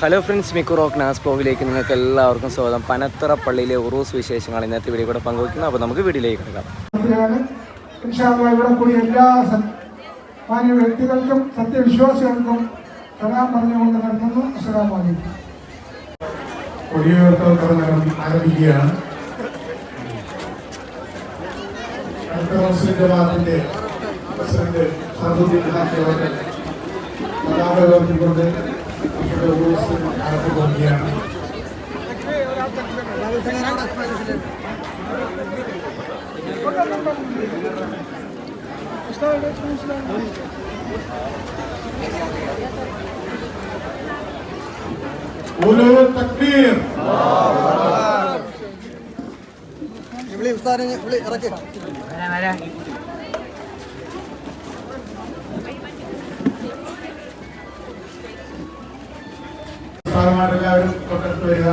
Hello friends മിക്കു റോക്ക് നാസ് ബ്ലോഗിലേക്ക് നിങ്ങൾക്ക് എല്ലാവർക്കും സ്വാഗതം. പനത്തറ പള്ളിയിലെ ഉറൂസ് വിശേഷങ്ങൾ ഇന്നത്തെ വീഡിയോ കൂടെ പങ്കുവയ്ക്കുന്നു. അപ്പോൾ നമുക്ക് വീഡിയോയിലേക്ക് കിടക്കാം. എല്ലാ വ്യക്തികൾക്കും സത്യവിശ്വാസികൾക്കും സലാം പ്രസിഡന്റ് അതാണ് ഉയർത്തിക്കൊണ്ട് നടത്തിക്കൊണ്ടിരിക്കുകയാണ് ഓരോ തക്ബീർ ഇവിടെ ഇറക്കി സാറന്മാർ എല്ലാവരും തൊട്ടടുത്ത് വരിക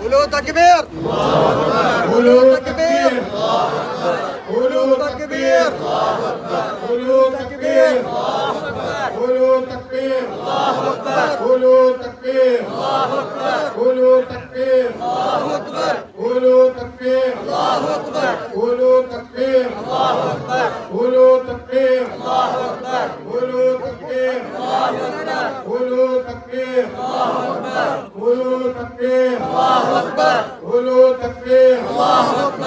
قولوا تكبير قولوا تكبير قولوا تكبير قولوا تكبير قولوا تكبير قولوا تكبير قولوا تكبير बोलो तकबीर अल्लाह अकबर बोलो तकबीर अल्लाह अकबर बोलो तकबीर अल्लाह अकबर बोलो तकबीर अल्लाह अकबर बोलो तकबीर अल्लाह अकबर बोलो तकबीर अल्लाह अकबर बोलो तकबीर अल्लाह अकबर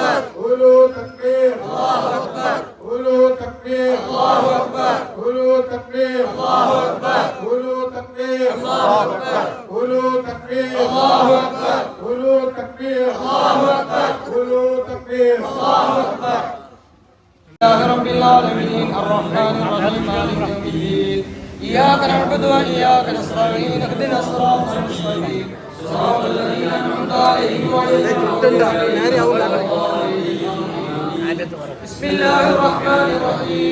قولوا تكبير قولوا تكبير قولوا تكبير قولوا تكبير لله رب العالمين الرحمن الرحيم مالك يوم الدين. إياك نعبد وإياك نستعين اهدنا الصراط المستقيم. صراط الذين أنعمت عليهم غير المغضوب عليهم ولا الضالين. بسم الله الرحمن الرحيم.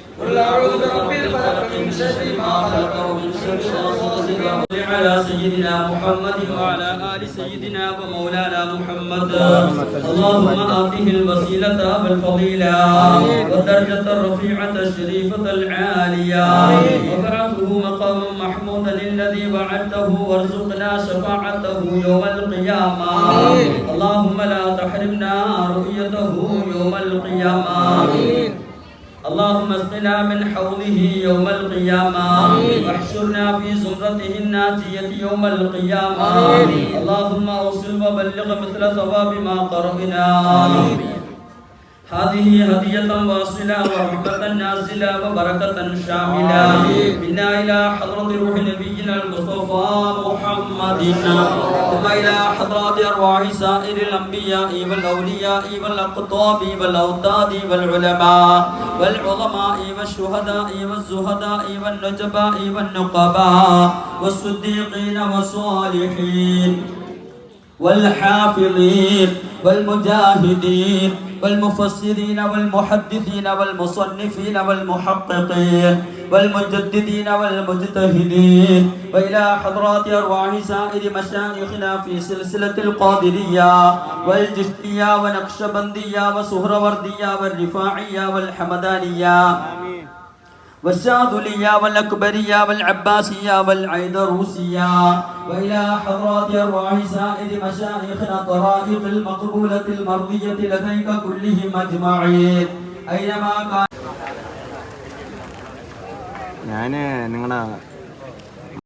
قل أعوذ برب الفلق من شر ما خلق ومن شر غاسق على سيدنا محمد وعلى آل سيدنا ومولانا محمد. اللهم آته الوسيلة والفضيلة والدرجة الرفيعة الشريفة العالية وابعثه مقاما محمودا الذي وعدته وارزقنا شفاعته يوم القيامة. اللهم لا تحرمنا رؤيته يوم القيامة. اللهم اسقنا من حوضه يوم القيامة. واحشرنا في زمرته الناتية يوم القيامة. اللهم اوصل وبلغ مثل ثواب ما قرأنا. هذه هدية واصلة ورحمة نازلة وبركة شاملة. منا إلى حضرة روح نبينا المصطفى محمد ثم إلى حضرات أرواح سائر الأنبياء والأولياء والأقطاب والأوتاد والعلماء والعظماء والشهداء والزهداء والنجباء والنقباء والصديقين والصالحين والحافظين والمجاهدين والمفسرين والمحدثين والمصنفين والمحققين والمجددين والمجتهدين وإلى حضرات أرواح سائر مشايخنا في سلسلة القادرية والجشتية ونقشبندية وسهروردية والرفاعية والحمدانية والشاذلية والأكبرية والعباسية والعيدروسية وإلى حضرات أرواح سائر مشايخنا الطرائق المقبولة المرضية لديك كلهم أجمعين. أينما كان ഞാൻ നിങ്ങളുടെ